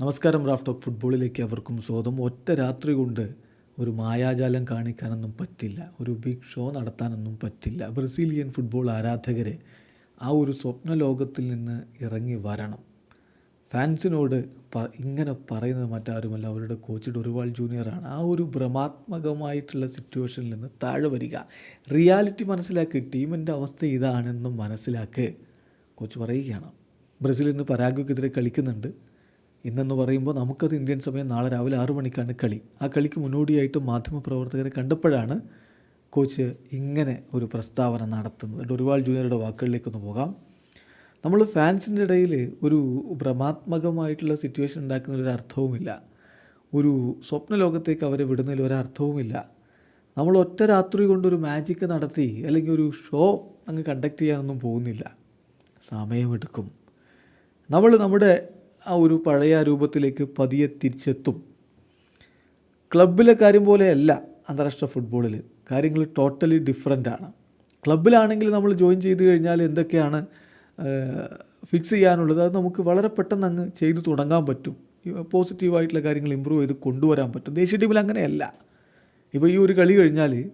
നമസ്കാരം Raf talk ഫുട്ബോളിലേക്ക് അവർക്കും സ്വാഗതം. ഒറ്റ രാത്രി കൊണ്ട് ഒരു മായാജാലം കാണിക്കാനൊന്നും പറ്റില്ല. ഒരു ബിഗ് ഷോ നടത്താനൊന്നും പറ്റില്ല. ബ്രസീലിയൻ ഫുട്ബോൾ ആരാധകരെ ആ ഒരു സ്വപ്ന ലോകത്തിൽ നിന്ന് ഇറങ്ങി വരണം. ഫാൻസിനോട് ഇങ്ങനെ പറയുന്നത് മറ്റാരുമല്ല. അവരുടെ കോച്ച് ഡൊറിവാൾ ജൂനിയറാണ് ആ ഒരു ഭ്രമാത്മകമായിട്ടുള്ള സിറ്റുവേഷനിൽ നിന്ന് താഴെ വരിക. റിയാലിറ്റി മനസ്സിലാക്കി. ടീമിന്റെ അവസ്ഥ ഇതാണെന്നും മനസ്സിലാക്കി. കോച്ച് പറയുകയാണ്. ബ്രസീൽ ഇന്ന് പരാഗ്വയ്ക്കെതിരെ കളിക്കുന്നുണ്ട്. ഇന്നെന്ന് പറയുമ്പോൾ നമുക്കത് ഇന്ത്യൻ സമയം നാളെ രാവിലെ ആറു മണിക്കാണ് കളി. ആ കളിക്ക് മുന്നോടിയായിട്ട് മാധ്യമപ്രവർത്തകരെ കണ്ടപ്പോഴാണ് കോച്ച് ഇങ്ങനെ ഒരു പ്രസ്താവന നടത്തുന്നത്. ഡൊറിവാൾ ജൂനിയറുടെ വാക്കുകളിലേക്കൊന്ന് പോകാം. നമ്മൾ ഫാൻസിന്റെ ഇടയിൽ ഒരു ഭ്രമാത്മകമായിട്ടുള്ള സിറ്റുവേഷൻ ഉണ്ടാക്കുന്ന ഒരു അർത്ഥവുമില്ല. ഒരു സ്വപ്ന ലോകത്തേക്ക് അവരെ വിടുന്നതിൽ ഒരർത്ഥവുമില്ല നമ്മൾ ഒറ്റ രാത്രി കൊണ്ടൊരു മാജിക്ക് നടത്തി അല്ലെങ്കിൽ ഒരു ഷോ അങ്ങ് കണ്ടക്ട് ചെയ്യാനൊന്നും പോകുന്നില്ല. സമയമെടുക്കും. നമ്മൾ നമ്മുടെ ആ ഒരു പഴയ രൂപത്തിലേക്ക് പതിയെ തിരിച്ചെത്തും. ക്ലബിലെ കാര്യം പോലെയല്ല അന്താരാഷ്ട്ര ഫുട്ബോളിൽ കാര്യങ്ങൾ ടോട്ടലി ഡിഫറെന്റ് ആണ്. ക്ലബിലാണെങ്കിൽ നമ്മൾ ജോയിൻ ചെയ്ത് കഴിഞ്ഞാൽ എന്തൊക്കെയാണ് ഫിക്സ് ചെയ്യാനുള്ളത്? അത് നമുക്ക് വളരെ പെട്ടെന്ന് അങ്ങ് ചെയ്തു തുടങ്ങാൻ പറ്റും. പോസിറ്റീവായിട്ടുള്ള കാര്യങ്ങൾ ഇമ്പ്രൂവ് ചെയ്ത് കൊണ്ടുവരാൻ പറ്റും. ദേശീയ ടീമിൽ അങ്ങനെയല്ല. ഇപ്പോൾ ഈ ഒരു കളി കഴിഞ്ഞാൽ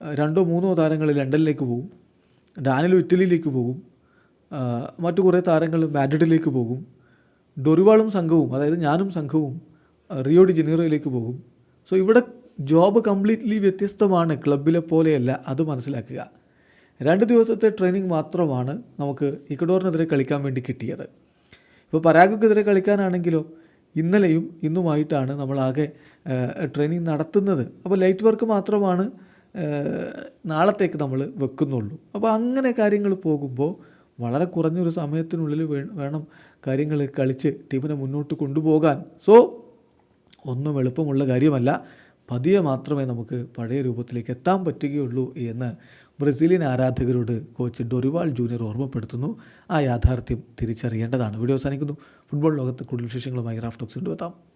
രണ്ടോ മൂന്നോ താരങ്ങൾ ലണ്ടനിലേക്ക് പോകും ഡാനിലും ഇറ്റലിയിലേക്ക് പോകും മറ്റു കുറേ താരങ്ങൾ മാഡ്രിഡിലേക്ക് പോകും. ഡൊറിവാളും സംഘവും അതായത് ഞാനും സംഘവും റിയോ ഡി ജനീറോയിലേക്ക് പോകും. സോ ഇവിടെ ജോബ് കംപ്ലീറ്റ്ലി വ്യത്യസ്തമാണ് ക്ലബിലെ പോലെയല്ല അത് മനസ്സിലാക്കുക. രണ്ട് ദിവസത്തെ ട്രെയിനിങ് മാത്രമാണ് നമുക്ക് ഇക്കഡോറിനെതിരെ കളിക്കാൻ വേണ്ടി കിട്ടിയത്. ഇപ്പോൾ പരാഗക്കെതിരെ കളിക്കാനാണെങ്കിലോ ഇന്നലെയും ഇന്നുമായിട്ടാണ് നമ്മളാകെ ട്രെയിനിങ് നടത്തുന്നത്. അപ്പോൾ ലൈറ്റ് വർക്ക് മാത്രമാണ് നാളത്തേക്ക് നമ്മൾ വെക്കുന്നുള്ളൂ. അപ്പോൾ അങ്ങനെ കാര്യങ്ങൾ പോകുമ്പോൾ വളരെ കുറഞ്ഞൊരു സമയത്തിനുള്ളിൽ വേണം കാര്യങ്ങൾ കളിച്ച് ടീമിനെ മുന്നോട്ട് കൊണ്ടുപോകാൻ. സോ ഒന്നും എളുപ്പമുള്ള കാര്യമല്ല. പതിയെ മാത്രമേ നമുക്ക് പഴയ രൂപത്തിലേക്ക് എത്താൻ പറ്റുകയുള്ളൂ എന്ന് ബ്രസീലിയൻ ആരാധകരോട് കോച്ച് ഡൊറിവാൾ ജൂനിയർ ഓർമ്മപ്പെടുത്തുന്നു. ആ യാഥാർത്ഥ്യം തിരിച്ചറിയേണ്ടതാണ്. വീഡിയോ അവസാനിക്കുന്നു. ഫുട്ബോൾ ലോകത്ത് കൂടുതൽ വിശേഷങ്ങളുമായി റാഫ്റ്റോക്സ് കൊണ്ടുവെത്താം